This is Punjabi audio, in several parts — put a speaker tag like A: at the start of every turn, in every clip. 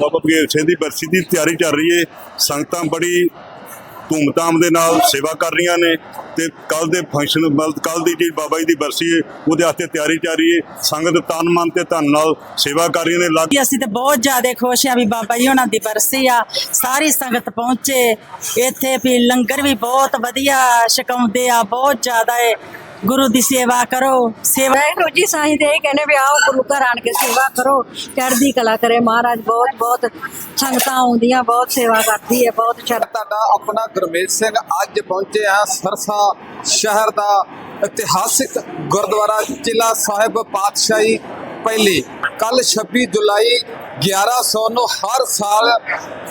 A: ਬਾਬਾ ਬਗੇਲ ਸਿੰਘ ਦੀ ਬਰਸੀ ਦੀ ਤਿਆਰੀ ਚੱਲ ਰਹੀ ਹੈ ਸੰਗਤਾਂ ਬੜੀ ਧੂਮਧਾਮ ਦੇ ਨਾਲ ਸੇਵਾ ਕਰ ਰਹੀਆਂ ਨੇ ਤੇ ਕੱਲ ਦੇ ਫੰਕਸ਼ਨ ਮਤਲਬ ਕੱਲ ਦੀ ਜਿਹੜੀ ਬਾਬਾ ਜੀ ਦੀ ਬਰਸੀ ਹੈ ਉਹਦੇ ਵਾਸਤੇ ਤਿਆਰੀ ਚੱਲ ਰਹੀ ਹੈ ਸੰਗਤ ਤਨ ਮਨ ਤੇ ਧਨ ਨਾਲ ਸੇਵਾ ਕਰ ਰਹੀਆਂ ਨੇ। ਲੱਗ
B: ਜੀ, ਅਸੀਂ ਤੇ ਬਹੁਤ ਜ਼ਿਆਦਾ ਖੁਸ਼ ਆ ਵੀ ਬਾਬਾ ਜੀ ਉਹਨਾਂ ਦੀ ਬਰਸੀ ਆ। ਸਾਰੀ ਸੰਗਤ ਪਹੁੰਚੇ। ਇੱਥੇ ਵੀ ਲੰਗਰ ਵੀ ਬਹੁਤ ਵਧੀਆ ਛਕਾਉਂਦੇ ਆ, ਬਹੁਤ ਜ਼ਿਆਦਾ ਏ। ਗੁਰੂ ਦੀ ਸੇਵਾ ਕਰੋ। ਸੇਵਾ
C: ਵਾਹਿਗੁਰੂ ਜੀ ਸਾਈਂ ਦੇ ਇਹ ਕਹਿੰਦੇ ਵੀ ਆਓ ਗੁਰੂ ਘਰ ਆਣ ਕੇ ਸੇਵਾ ਕਰੋ। ਚੜ੍ਹਦੀ ਕਲਾ ਕਰੇ ਮਹਾਰਾਜ ਬਹੁਤ ਬਹੁਤ ਸੰਗਤਾਂ ਆਉਂਦੀਆਂ ਬਹੁਤ ਸੇਵਾ ਕਰਦੀ ਹੈ ਬਹੁਤ ਚੜ੍ਹ
D: ਤੁਹਾਡਾ ਆਪਣਾ ਗੁਰਮੇਜ ਸਿੰਘ ਅੱਜ ਪਹੁੰਚੇ ਆ ਸਰਸਾ ਸ਼ਹਿਰ ਦਾ ਇਤਿਹਾਸਿਕ ਗੁਰਦੁਆਰਾ ਚਿਲਾ ਸਾਹਿਬ ਪਾਤਸ਼ਾਹੀ ਪਹਿਲੀ। ਕੱਲ 26 ਜੁਲਾਈ 1100 ਨੂੰ ਹਰ ਸਾਲ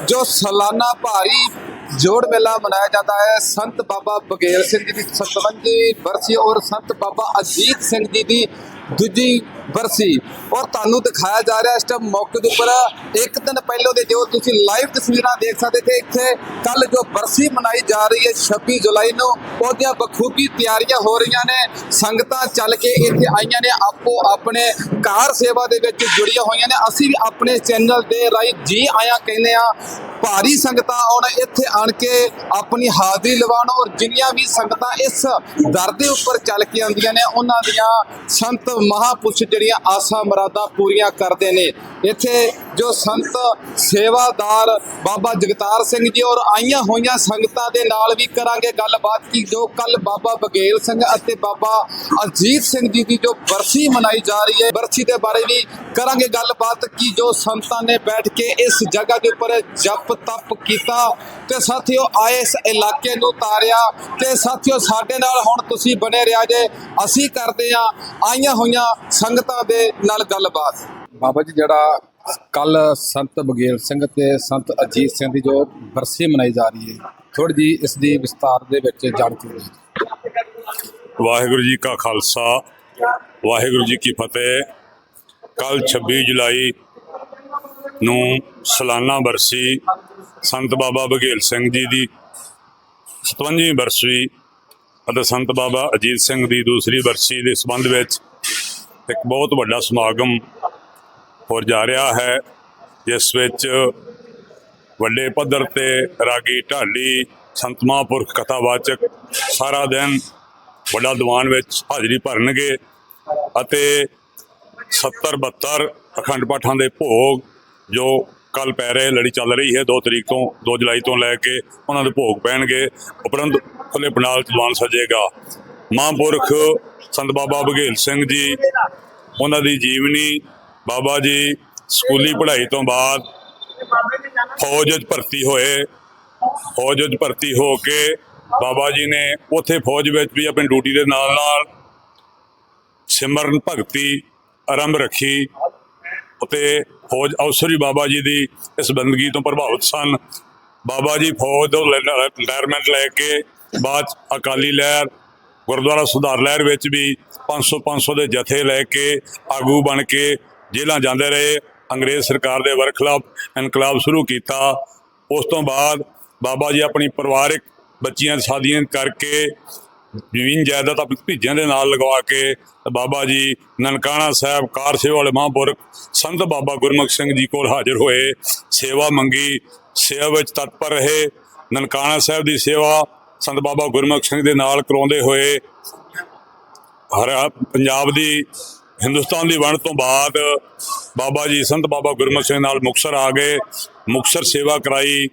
D: ਜੋ ਸਾਲਾਨਾ ਭਾਰੀ ਜੋੜ ਮੇਲਾ ਮਨਾਇਆ ਜਾਂਦਾ ਹੈ। ਸੰਤ ਬਾਬਾ ਬਗੇਲ ਸਿੰਘ ਜੀ ਦੀ 57 ਬਰਸੀ ਔਰ ਸੰਤ ਬਾਬਾ ਅਜੀਤ ਸਿੰਘ ਜੀ ਦੀ ਦੂਜੀ ਬਰਸੀ ਔਰ ਤੁਹਾਨੂੰ ਦਿਖਾਇਆ ਜਾ ਰਿਹਾ ਇਸ ਟਾਈਮ ਮੌਕੇ ਦੇ ਉੱਪਰ ਇੱਕ ਦਿਨ ਪਹਿਲਾਂ ਦੇ ਜੋ ਤੁਸੀਂ ਲਾਈਵ ਤਸਵੀਰਾਂ ਦੇਖ ਸਕਦੇ ਤੇ ਇੱਥੇ ਕੱਲ ਜੋ ਬਰਸੀ ਮਨਾਈ ਜਾ ਰਹੀ ਹੈ 26 ਜੁਲਾਈ ਨੂੰ, ਉਹਦੀਆਂ ਬਖੂਬੀ ਤਿਆਰੀਆਂ ਹੋ ਰਹੀਆਂ ਨੇ। ਸੰਗਤਾਂ ਚੱਲ ਕੇ ਇੱਥੇ ਆਈਆਂ ਨੇ, ਆਪੋ ਆਪਣੇ ਕਾਰ ਸੇਵਾ ਦੇ ਵਿੱਚ ਜੁੜੀਆਂ ਹੋਈਆਂ ਨੇ। ਅਸੀਂ ਵੀ ਆਪਣੇ ਚੈਨਲ ਦੇ ਰਾਹੀਂ ਜੀ ਆਇਆ ਕਹਿੰਦੇ ਆ ਭਾਰੀ ਸੰਗਤਾਂ ਆਉਣ ਇੱਥੇ ਆਣ ਕੇ ਆਪਣੀ ਹਾਜ਼ਰੀ ਲਵਾਉਣ ਔਰ ਜਿੰਨੀਆਂ ਵੀ ਸੰਗਤਾਂ ਇਸ ਦਰ ਦੇ ਉੱਪਰ ਚੱਲ ਕੇ ਆਉਂਦੀਆਂ ਨੇ, ਉਹਨਾਂ ਦੀਆਂ ਸੰਤ ਮਹਾਪੁਰਸ਼ ਜਿਹੜੀਆਂ ਆਸਾਂ ਮਰਾਦਾਂ ਪੂਰੀਆਂ ਕਰਦੇ ਨੇ। ਇੱਥੇ ਜੋ ਸੰਤ ਸੇਵਾਦਾਰ ਬਾਬਾ ਜਗਤਾਰ ਸਿੰਘ ਜੀ ਔਰ ਆਈਆਂ ਹੋਈਆਂ ਸੰਗਤਾਂ ਦੇ ਨਾਲ ਵੀ ਕਰਾਂਗੇ ਗੱਲਬਾਤ ਕੀ, ਜੋ ਕੱਲ ਬਾਬਾ ਬਗੇਲ ਸਿੰਘ ਅਤੇ ਬਾਬਾ ਅਜੀਤ ਸਿੰਘ ਜੀ ਦੀ ਜੋ ਬਰਸੀ ਮਨਾਈ ਜਾ ਰਹੀ ਹੈ, ਬਰਸੀ ਦੇ ਬਾਰੇ ਵੀ ਕਰਾਂਗੇ ਗੱਲਬਾਤ ਕੀ, ਜੋ ਸੰਤਾਂ ਨੇ ਬੈਠ ਕੇ ਇਸ ਜਗ੍ਹਾ ਦੇ ਉੱਪਰ ਜਪ ਤਪ ਕੀਤਾ। ਤੇ ਸਾਥੀਓ, ਆਏ ਇਸ ਇਲਾਕੇ ਨੂੰ ਤਾਰਿਆ। ਤੇ ਸਾਥੀਓ, ਸਾਡੇ ਨਾਲ ਹੁਣ ਤੁਸੀਂ ਬਣੇ ਰਿਹਾ ਜੇ, ਅਸੀਂ ਕਰਦੇ ਆ ਆਈਆਂ ਹੋਈਆਂ ਸੰਗਤਾਂ ਦੇ ਨਾਲ ਗੱਲਬਾਤ। ਬਾਬਾ ਜੀ ਜਿਹੜਾ ਕੱਲ ਸੰਤ ਬਗੇਲ ਸਿੰਘ ਤੇ ਸੰਤ ਅਜੀਤ ਸਿੰਘ ਦੀ ਜੋ ਬਰਸੀ ਮਨਾਈ ਜਾ ਰਹੀ ਹੈ ਥੋੜੀ ਜੀ ਇਸ ਦੀ ਵਿਸਤਾਰ ਦੇ ਵਿੱਚ ਜਾਣਕਾਰੀ ਦਿਓ।
A: ਵਾਹਿਗੁਰੂ ਜੀ ਕਾ ਖਾਲਸਾ ਵਾਹਿਗੁਰੂ ਜੀ ਕੀ ਫਤਿਹ। ਕੱਲ 26 ਜੁਲਾਈ ਨੂੰ ਸਾਲਾਨਾ ਬਰਸੀ ਸੰਤ ਬਾਬਾ ਬਘੇਲ ਸਿੰਘ ਜੀ ਦੀ 57ਵੀਂ ਬਰਸੀ ਅਤੇ ਸੰਤ ਬਾਬਾ ਅਜੀਤ ਸਿੰਘ ਦੀ ਦੂਸਰੀ ਬਰਸੀ ਦੇ ਸੰਬੰਧ ਵਿੱਚ ਇੱਕ ਬਹੁਤ ਵੱਡਾ ਸਮਾਗਮ ਹੋ ਜਾ ਰਿਹਾ ਹੈ, ਜਿਸ ਵਿੱਚ ਵੱਡੇ ਪੱਧਰ ਤੇ ਰਾਗੀ ਢਾਲੀ, ਸੰਤ ਪੁਰਖ ਕਥਾਵਾਚਕ ਸਾਰਾ ਦਿਨ ਵੱਡਾ ਦੀਵਾਨ ਵਿੱਚ ਹਾਜ਼ਰੀ ਭਰਨਗੇ ਅਤੇ 70 72 ਅਖੰਡ ਪਾਠਾਂ ਦੇ ਭੋਗ ਜੋ ਕੱਲ ਪੈ ਰਹੇ ਲੜੀ ਚੱਲ ਰਹੀ ਹੈ 2 ਤਰੀਕ ਤੋਂ 2 ਜੁਲਾਈ ਤੋਂ ਲੈ ਕੇ ਉਹਨਾਂ ਦੇ ਭੋਗ ਪੈਣਗੇ, ਉਪਰੰਤ ਖੁੱਲੇ ਪੰਡਾਲ 'ਚ ਦੀਵਾਨ ਸਜੇਗਾ। ਮਹਾਂਪੁਰਖ ਸੰਤ ਬਾਬਾ ਬਘੇਲ ਸਿੰਘ ਜੀ, ਉਹਨਾਂ ਦੀ ਜੀਵਨੀ, ਬਾਬਾ ਜੀ ਸਕੂਲੀ ਪੜ੍ਹਾਈ ਤੋਂ ਬਾਅਦ ਫੌਜ ਵਿੱਚ ਭਰਤੀ ਹੋਏ। ਫੌਜ ਵਿੱਚ ਭਰਤੀ ਹੋ ਕੇ ਬਾਬਾ ਜੀ ਨੇ ਉੱਥੇ ਫੌਜ ਵਿੱਚ ਵੀ ਆਪਣੀ ਡਿਊਟੀ ਦੇ ਨਾਲ ਨਾਲ ਸਿਮਰਨ ਭਗਤੀ ਆਰੰਭ ਰੱਖੀ ਅਤੇ ਫੌਜ ਅਫਸਰ ਵੀ ਬਾਬਾ ਜੀ ਦੀ ਇਸ ਬੰਦਗੀ ਤੋਂ ਪ੍ਰਭਾਵਿਤ ਸਨ। ਬਾਬਾ ਜੀ ਫੌਜ ਤੋਂ ਰਿਟਾਇਰਮੈਂਟ ਲੈ ਕੇ ਬਾਅਦ 'ਚ ਅਕਾਲੀ ਲਹਿਰ ਗੁਰਦੁਆਰਾ ਸੁਧਾਰ ਲਹਿਰ ਵਿੱਚ ਵੀ 500 500 ਦੇ ਜਥੇ ਲੈ ਕੇ ਆਗੂ ਬਣ ਕੇ ਜੇਲ੍ਹਾਂ ਜਾਂਦੇ ਰਹੇ। ਅੰਗਰੇਜ਼ ਸਰਕਾਰ ਦੇ ਵਰਖਲਾਫ ਇਨਕਲਾਬ ਸ਼ੁਰੂ ਕੀਤਾ। ਉਸ ਤੋਂ ਬਾਅਦ ਬਾਬਾ ਜੀ ਆਪਣੀ ਪਰਿਵਾਰਕ ਬੱਚੀਆਂ ਸ਼ਾਦੀਆਂ ਕਰਕੇ ਜ਼ਮੀਨ ਜਾਇਦਾਦ ਆਪਣੇ ਭਤੀਜਿਆਂ ਦੇ ਨਾਲ ਲਗਵਾ ਕੇ ਬਾਬਾ ਜੀ ਨਨਕਾਣਾ ਸਾਹਿਬ, ਕਾਰ ਸੇਵਾ ਵਾਲੇ ਮਹਾਂਪੁਰਖ ਸੰਤ ਬਾਬਾ ਗੁਰਮੁਖ ਸਿੰਘ ਜੀ ਕੋਲ ਹਾਜ਼ਰ ਹੋਏ। ਸੇਵਾ ਮੰਗੀ, ਸੇਵਾ ਵਿੱਚ ਤਤਪਰ ਰਹੇ। ਨਨਕਾਣਾ ਸਾਹਿਬ ਦੀ ਸੇਵਾ ਸੰਤ ਬਾਬਾ ਗੁਰਮੁਖ ਸਿੰਘ ਦੇ ਨਾਲ ਕਰਾਉਂਦੇ ਹੋਏ ਹਰ ਪੰਜਾਬ ਦੀ, ਹਿੰਦੁਸਤਾਨ ਦੀ ਵੰਡ ਤੋਂ ਬਾਅਦ ਬਾਬਾ ਜੀ, ਸੰਤ ਬਾਬਾ ਗੁਰਮੁਖ ਸਿੰਘ ਨਾਲ ਮੁਕਤਸਰ ਆ ਗਏ। ਮੁਕਤਸਰ ਸੇਵਾ ਕਰਾਈ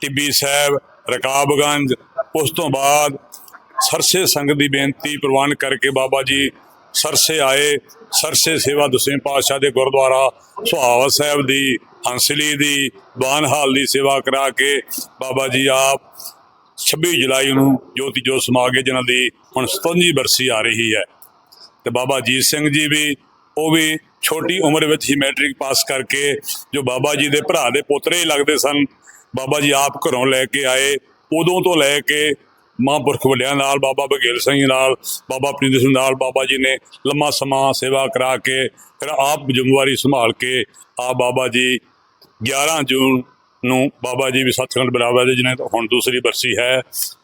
A: ਟਿੱਬੀ ਸਾਹਿਬ, ਰਕਾਬਗੰਜ। ਉਸ ਤੋਂ ਬਾਅਦ ਸਰਸੇ ਸੰਗ ਦੀ ਬੇਨਤੀ ਪ੍ਰਵਾਨ ਕਰਕੇ ਬਾਬਾ ਜੀ ਸਰਸੇ ਆਏ। ਸਰਸੇ ਸੇਵਾ ਦਸਵੇਂ ਪਾਤਸ਼ਾਹ ਦੇ ਗੁਰਦੁਆਰਾ ਸੁਹਾਵਾ ਸਾਹਿਬ ਦੀ, ਹੰਸਲੀ ਦੀ, ਬਾਨਹਾਲ ਦੀ ਸੇਵਾ ਕਰਾ ਕੇ ਬਾਬਾ ਜੀ ਆਪ 26 ਜੁਲਾਈ ਨੂੰ ਜੋਤੀ ਜੋਤ ਸਮਾ ਗਏ ਜਿਨ੍ਹਾਂ ਦੀ ਹੁਣ 57ਵੀਂ ਬਰਸੀ ਆ ਰਹੀ ਹੈ। ਤੇ ਬਾਬਾ ਅਜੀਤ ਸਿੰਘ ਜੀ ਵੀ, ਉਹ ਵੀ ਛੋਟੀ ਉਮਰ ਵਿੱਚ ਹੀ ਮੈਟ੍ਰਿਕ ਪਾਸ ਕਰਕੇ ਜੋ ਬਾਬਾ ਜੀ ਦੇ ਭਰਾ ਦੇ ਪੁੱਤਰੇ ਹੀ ਲੱਗਦੇ ਸਨ, ਬਾਬਾ ਜੀ ਆਪ ਘਰੋਂ ਲੈ ਕੇ ਆਏ। ਉਦੋਂ ਤੋਂ ਲੈ ਕੇ ਮਹਾਂਪੁਰਖ ਵੱਡਿਆਂ ਨਾਲ, ਬਾਬਾ ਬਘੇਲ ਸਿੰਘ ਨਾਲ, ਬਾਬਾ ਪ੍ਰਿੰਦ ਸਿੰਘ ਨਾਲ, ਬਾਬਾ ਜੀ ਨੇ ਲੰਮਾ ਸਮਾਂ ਸੇਵਾ ਕਰਾ ਕੇ, ਫਿਰ ਆਪ ਜ਼ਿੰਮੇਵਾਰੀ ਸੰਭਾਲ ਕੇ ਆ ਬਾਬਾ ਜੀ 11 ਜੂਨ ਨੂੰ ਬਾਬਾ ਜੀ ਵੀ ਸੱਚਖੰਡ ਬਰਾਬਰ ਦੇ ਜਿਹਨੇ ਹੁਣ ਦੂਸਰੀ ਬਰਸੀ ਹੈ।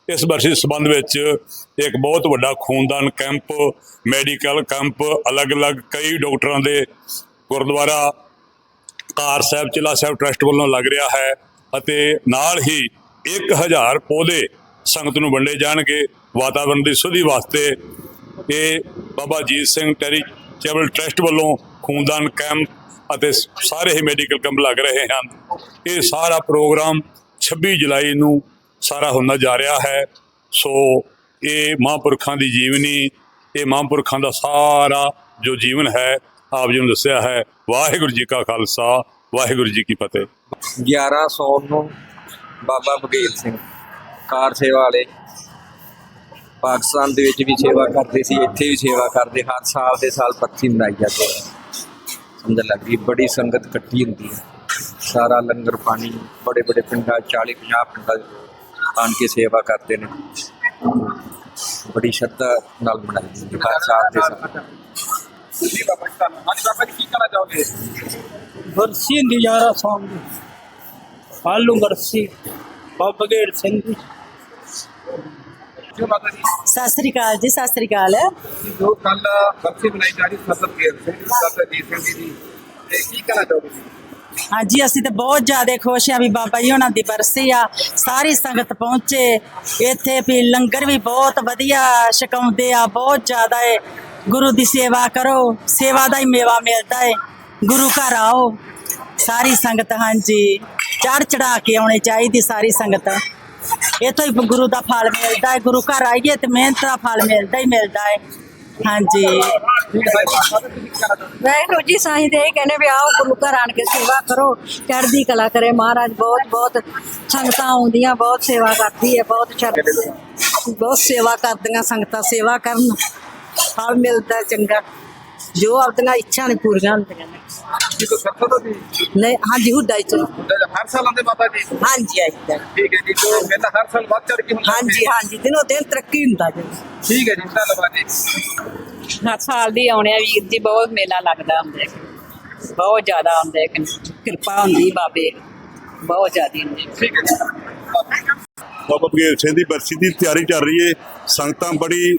A: ਇਸ ਬਰਸੀ ਸੰਬੰਧ ਵਿੱਚ ਇੱਕ ਬਹੁਤ ਵੱਡਾ ਖੂਨਦਾਨ ਕੈਂਪ, ਮੈਡੀਕਲ ਕੈਂਪ, ਅਲੱਗ-ਅਲੱਗ ਕਈ ਡਾਕਟਰਾਂ ਦੇ ਗੁਰਦੁਆਰਾ
E: ਕਾਰ ਸਾਹਿਬ ਚਿਲਾ ਸਾਹਿਬ ਟਰਸਟ ਵੱਲੋਂ ਲੱਗ ਰਿਹਾ ਹੈ ਅਤੇ ਨਾਲ ਹੀ 1000 ਪੌਦੇ ਸੰਗਤ ਨੂੰ ਵੰਡੇ ਜਾਣਗੇ ਵਾਤਾਵਰਣ ਦੀ ਸੁਧੀ ਵਾਸਤੇ। ਇਹ ਬਾਬਾ ਜੀਤ ਸਿੰਘ ਚੈਰੀਟੇਬਲ ਟਰਸਟ ਵੱਲੋਂ ਖੂਨਦਾਨ ਕੈਂਪ ਅਤੇ ਸਾਰੇ ਹੀ ਮੈਡੀਕਲ ਕੈਂਪ ਲੱਗ ਰਹੇ ਹਨ। ਇਹ ਸਾਰਾ ਪ੍ਰੋਗਰਾਮ 26 ਜੁਲਾਈ ਨੂੰ ਸਾਰਾ ਹੁੰਦਾ ਜਾ ਰਿਹਾ ਹੈ। ਸੋ ਇਹ ਮਹਾਂਪੁਰਖਾਂ ਦੀ ਜੀਵਨੀ, ਇਹ ਮਹਾਂਪੁਰਖਾਂ ਦਾ ਸਾਰਾ ਜੋ ਜੀਵਨ ਹੈ, ਆਪ ਜੀ ਨੂੰ ਦੱਸਿਆ ਹੈ, ਵਾਹਿਗੁਰੂ ਜੀ ਕਾ ਖਾਲਸਾ, ਵਾਹਿਗੁਰੂ ਜੀ ਕੀ ਫਤਿਹ।
F: 1100 ਨੂੰ ਬਾਬਾ ਬਗੇਲ ਸਿੰਘ, ਕਾਰ ਸੇਵਾ ਵਾਲੇ ਪਾਕਿਸਤਾਨ ਦੇ ਵਿੱਚ ਵੀ ਸੇਵਾ ਕਰਦੇ ਸੀ, ਇੱਥੇ ਵੀ ਸੇਵਾ ਕਰਦੇ, ਹਰ ਸਾਲ ਦੇ ਸਾਲ ਪੱਖੀ ਮਨਾਈ ਜਾਂਦੇ ਆ ਸਮਝ ਲੱਗੀ ਬੜੀ ਸੰਗਤ ਇਕੱਠੀ ਹੁੰਦੀ ਹੈ। ਸਾਰਾ ਲੰਗਰ ਪਾਣੀ ਬੜੇ ਬੜੇ ਪਿੰਡਾਂ 40 50 ਪਿੰਡਾਂ ਦੇ ਲੋਕ ਆਣ ਕੇ ਸੇਵਾ ਕਰਦੇ ਨੇ ਬੜੀ ਸ਼ਰਧਾ ਨਾਲ ਮਨਾਈ ਜਾਂਦੀ ਹੈ ਹਰ ਸਾਲ ਦੇ ਸਾਲ ਜੀ ਬਾਬਾ ਜੀ ਤੁਹਾਨੂੰ ਅੱਜ ਬਾਬਾ ਜੀ ਕੀ ਕਹਿਣਾ ਚਾਹੋਗੇ
G: ਬਰਸੀ ਹੁੰਦੀ ਯਾਰਾ ਸੌਂਗ ਦੀ ਆਲੂ ਬਰਸੀ ਬਾਬਾ ਗੇੜ ਸਿੰਘ ਦੀ
F: ਜੀ ਮਾਤਾ ਜੀ
B: ਸਤਿ ਸ੍ਰੀ ਅਕਾਲ ਜੀ ਸਤਿ ਸ੍ਰੀ ਅਕਾਲ
F: ਜੋ ਕੱਲ ਬਰਸੀ ਬਣਾਈ ਜਾ ਰਹੀ ਸਰਦਾਰ ਗੇਰ ਸਿੰਘ ਸਰਦਾਰ ਜੀਤ ਸਿੰਘ ਜੀ ਦੀ ਤੇ ਕੀ ਕਹਿਣਾ ਚਾਹੋਗੇ ਜੀ
B: ਹਾਂਜੀ, ਅਸੀਂ ਤੇ ਬਹੁਤ ਜ਼ਿਆਦਾ ਖੁਸ਼ ਆ ਵੀ ਬਾਬਾ ਜੀ ਉਹਨਾਂ ਦੀ ਬਰਸੀ ਆ। ਸਾਰੀ ਸੰਗਤ ਪਹੁੰਚੇ। ਇੱਥੇ ਵੀ ਲੰਗਰ ਵੀ ਬਹੁਤ ਵਧੀਆ ਛਕਾਉਂਦੇ ਆ, ਬਹੁਤ ਜ਼ਿਆਦਾ ਏ। ਗੁਰੂ ਦੀ ਸੇਵਾ ਕਰੋ, ਸੇਵਾ ਦਾ ਹੀ ਮੇਵਾ ਮਿਲਦਾ ਏ। ਗੁਰੂ ਘਰ ਆਓ, ਸਾਰੀ ਸੰਗਤ ਹਾਂਜੀ ਚੜ ਚੜਾ ਕੇ ਆਉਣੀ ਚਾਹੀਦੀ ਸਾਰੀ ਸੰਗਤ। ਇੱਥੋਂ ਹੀ ਗੁਰੂ ਦਾ ਫਲ ਮਿਲਦਾ ਹੈ ਗੁਰੂ ਘਰ ਆਈਏ ਤੇ ਮਿਹਨਤ ਦਾ ਫਲ ਮਿਲਦਾ ਹੀ ਮਿਲਦਾ ਹੈ ਹਾਂਜੀ।
F: ਠੀਕ ਜੀ
H: ਵਾਹਿਗੁਰੂ ਜੀ, ਸਾਈਂ ਦੇ ਕਹਿੰਦੇ ਵੀ ਆਓ, ਗੁਰੂ ਘਰ ਆਣ ਕੇ ਸੇਵਾ ਕਰੋ, ਚੜ੍ਹਦੀ ਕਲਾ ਕਰੇ। ਮਹਾਰਾਜ ਬਹੁਤ ਬਹੁਤ ਸੰਗਤਾਂ ਆਉਂਦੀਆਂ, ਬਹੁਤ ਸੇਵਾ ਕਰਦੀ ਹੈ, ਬਹੁਤ ਸ਼ਰਧਾ ਬਹੁਤ ਸੇਵਾ ਕਰਦੀਆਂ ਸੰਗਤਾਂ, ਸੇਵਾ ਕਰਨ। ਫਲ ਮਿਲਦਾ ਚੰਗਾ। ਜੋ ਆਪਣੀਆਂ ਇੱਛਾ ਨੇ ਪੂਰੀਆਂ ਹੁੰਦੀਆਂ ਨੇ।
F: ਜੀ ਤੋਂ ਸਰਦਾਰ ਤੋਂ ਜੀ
H: ਨਹੀਂ ਹਾਂਜੀ ਹੁੱਡਾ ਹੀ ਚਲੋ
F: ਹਰ ਸਾਲ ਆਉਂਦੇ ਮਾਤਾ ਜੀ?
H: ਹਾਂਜੀ ਆਈਦਾ
F: ਠੀਕ ਹੈ ਜੀ ਜੋ ਮੇਲਾ ਹਰ ਸਾਲ ਵੱਧ ਚੜ ਕੇ ਹੁੰਦਾ
H: ਹਾਂਜੀ ਹਾਂਜੀ ਦਿਨੋ ਦਿਨ ਤਰੱਕੀ ਹੁੰਦਾ ਜੀ।
F: ਠੀਕ ਹੈ ਜੀ ਧੰਨਵਾਦ ਜੀ।
I: ਹਰ ਸਾਲ ਦੀ ਆਉਣੇ ਆ ਵੀਰ ਜੀ ਬਹੁਤ ਮੇਲਾ ਲੱਗਦਾ ਹੁੰਦੇ ਬਹੁਤ ਜ਼ਿਆਦਾ ਆਉਂਦੇ ਕਿਰਪਾ ਹੁੰਦੀ ਬਾਬੇ ਬਹੁਤ ਜ਼ਿਆਦੀ ਹੁੰਦੀ
F: ਠੀਕ ਹੈ ਜੀ।
E: ਬਾਬਾ ਬਗੇਲ ਸਿੰਘ ਦੀ ਬਰਸੀ ਦੀ ਤਿਆਰੀ ਚੱਲ ਰਹੀ ਹੈ। ਸੰਗਤਾਂ ਬੜੀ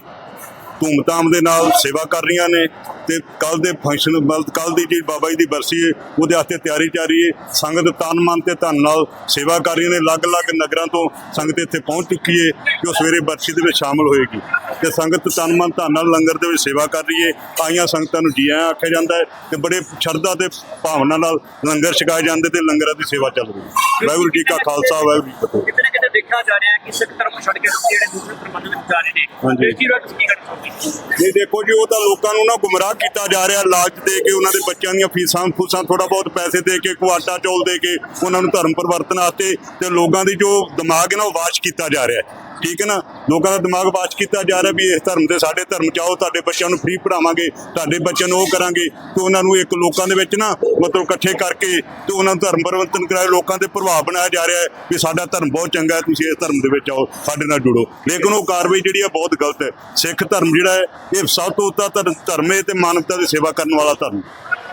E: ਧੂਮਧਾਮ ਦੇ ਨਾਲ ਸੇਵਾ ਕਰ ਰਹੀਆਂ ਨੇ। ਤੇ ਕੱਲ ਦੇ ਫੰਕਸ਼ਨ ਮਤਲਬ ਕੱਲ ਦੀ ਜਿਹੜੀ ਬਾਬਾ ਜੀ ਦੀ ਬਰਸੀ ਹੈ, ਉਹਦੇ ਵਾਸਤੇ ਤਿਆਰੀ ਚੱਲ ਹੈ। ਸੰਗਤ ਤਨ ਮਨ ਤੇ ਧਨ ਨਾਲ ਸੇਵਾ ਕਰ ਰਹੀਆਂ ਨੇ। ਅਲੱਗ-ਅਲੱਗ ਨਗਰਾਂ ਤੋਂ ਸੰਗਤ ਇੱਥੇ ਪਹੁੰਚ ਚੁੱਕੀ ਹੈ ਕਿ ਉਹ ਸਵੇਰੇ ਬਰਸੀ ਦੇ ਵਿੱਚ ਸ਼ਾਮਲ ਹੋਏਗੀ। ਤੇ ਸੰਗਤ ਤਨ ਮਨ, ਧਨ ਨਾਲ ਲੰਗਰ ਦੇ ਵਿੱਚ ਸੇਵਾ ਕਰ ਰਹੀ ਹੈ। ਆਈਆਂ ਸੰਗਤਾਂ ਨੂੰ ਜੀ ਆਇਆਂ ਆਖਿਆ ਜਾਂਦਾ ਹੈ ਤੇ ਬੜੇ ਸ਼ਰਧਾ ਤੇ ਭਾਵਨਾ ਨਾਲ ਲੰਗਰ ਛਕਾਏ ਜਾਂਦੇ ਤੇ ਲੰਗਰਾਂ ਦੀ ਸੇਵਾ ਚੱਲ ਰਹੀ ਹੈ। ਵਾਹਿਗੁਰੂ ਜੀ ਕਾ ਖਾਲਸਾ, ਵਾਹਿਗੁਰੂ ਜੀ ਕੀ ਫਤਿਹ।
G: ਦੇਖਿਆ ਜਾ ਰਿਹਾ ਕਿ ਸਿੱਖ ਧਰਮ ਛੱਡ ਕੇ ਲੋਕ ਜਿਹੜੇ ਦੂਸਰੇ ਧਰਮਾਂ ਦੇ ਵਿੱਚ ਜਾ ਰਹੇ ਨੇ। ਇਸ ਚੀਜ਼ ਬਾਰੇ ਕੀ ਕਹਿਣਾ ਚਾਹੋਗੇ
E: ਇਹ ਦੇਖੋ ਜੀ ਉਹ ਤਾਂ ਲੋਕਾਂ ਨੂੰ ਨਾ ਗੁੰਮਰਾਹ ਕੀਤਾ ਜਾ ਰਿਹਾ ਲਾਲਚ ਦੇ ਕੇ ਉਹਨਾਂ ਦੇ ਬੱਚਿਆਂ ਦੀਆਂ ਫੀਸਾਂ ਫੂਸਾਂ ਥੋੜਾ ਬਹੁਤ ਪੈਸੇ ਦੇ ਕੇ ਕੋਈ ਆਟਾ ਚੌਲ ਦੇ ਕੇ ਉਹਨਾਂ ਨੂੰ ਧਰਮ ਪਰਿਵਰਤਨ ਵਾਸਤੇ ਤੇ ਲੋਕਾਂ ਦੀ ਜੋ ਦਿਮਾਗ ਹੈ ਨਾ ਉਹ ਵਾਸ਼ ਕੀਤਾ ਜਾ ਰਿਹਾ ਹੈ ਠੀਕ ਹੈ ਨਾ? ਲੋਕਾਂ ਦਾ ਦਿਮਾਗ ਵਾਸ਼ ਕੀਤਾ ਜਾ ਰਿਹਾ ਵੀ ਇਸ ਧਰਮ ਦੇ ਸਾਡੇ ਧਰਮ ਚ ਆਓ ਤੁਹਾਡੇ ਬੱਚਿਆਂ ਨੂੰ ਫ੍ਰੀ ਪੜਾਵਾਂਗੇ ਤੁਹਾਡੇ ਬੱਚਿਆਂ ਨੂੰ ਉਹ ਕਰਾਂਗੇ, ਤੇ ਉਹਨਾਂ ਨੂੰ ਇੱਕ ਲੋਕਾਂ ਦੇ ਵਿੱਚ ਨਾ ਮਤਲਬ ਇਕੱਠੇ ਕਰਕੇ ਤੇ ਉਹਨਾਂ ਨੂੰ ਧਰਮ ਪਰਿਵਰਤਨ ਕਰਾਏ ਲੋਕਾਂ ਤੇ ਪ੍ਰਭਾਵ ਬਣਾਇਆ ਜਾ ਰਿਹਾ ਹੈ ਵੀ ਸਾਡਾ ਧਰਮ ਬਹੁਤ ਚੰਗਾ ਹੈ, ਤੁਸੀਂ ਇਸ ਧਰਮ ਦੇ ਵਿੱਚ ਆਓ, ਸਾਡੇ ਨਾਲ ਜੁੜੋ। ਲੇਕਿਨ ਉਹ ਕਾਰਵਾਈ ਜਿਹੜੀ ਹੈ ਬਹੁਤ ਗਲਤ ਹੈ। ਸਿੱਖ ਧਰਮ ਜਿਹੜਾ ਹੈ, ਇਹ ਸਭ ਤੋਂ ਉੱਤਾ ਧਰ- ਧਰਮ ਹੈ ਤੇ ਮਾਨਵਤਾ ਦੀ ਸੇਵਾ ਕਰਨ ਵਾਲਾ ਧਰਮ।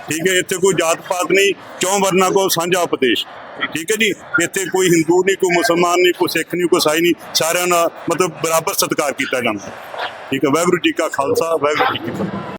E: ਠੀਕ ਹੈ, ਇੱਥੇ ਕੋਈ ਜਾਤ ਪਾਤ ਨਹੀਂ ਚੌਂ ਵਰਨਾ ਕੋ ਸਾਂਝਾ ਉਪਦੇਸ਼? ਠੀਕ ਹੈ ਜੀ, ਇੱਥੇ ਕੋਈ ਹਿੰਦੂ ਨਹੀਂ, ਕੋਈ ਮੁਸਲਮਾਨ ਨਹੀਂ, ਕੋਈ ਸਿੱਖ ਨਹੀਂ, ਕੋਈ ਸਾਈ ਨਹੀਂ, ਸਾਰਿਆਂ ਦਾ ਮਤਲਬ ਬਰਾਬਰ ਸਤਿਕਾਰ ਕੀਤਾ ਜਾਂਦਾ। ਠੀਕ ਹੈ, ਵਾਹਿਗੁਰੂ ਜੀ ਕਾ ਖਾਲਸਾ, ਵਾਹਿਗੁਰੂ ਜੀ ਕੀ ਫਤਿਹ।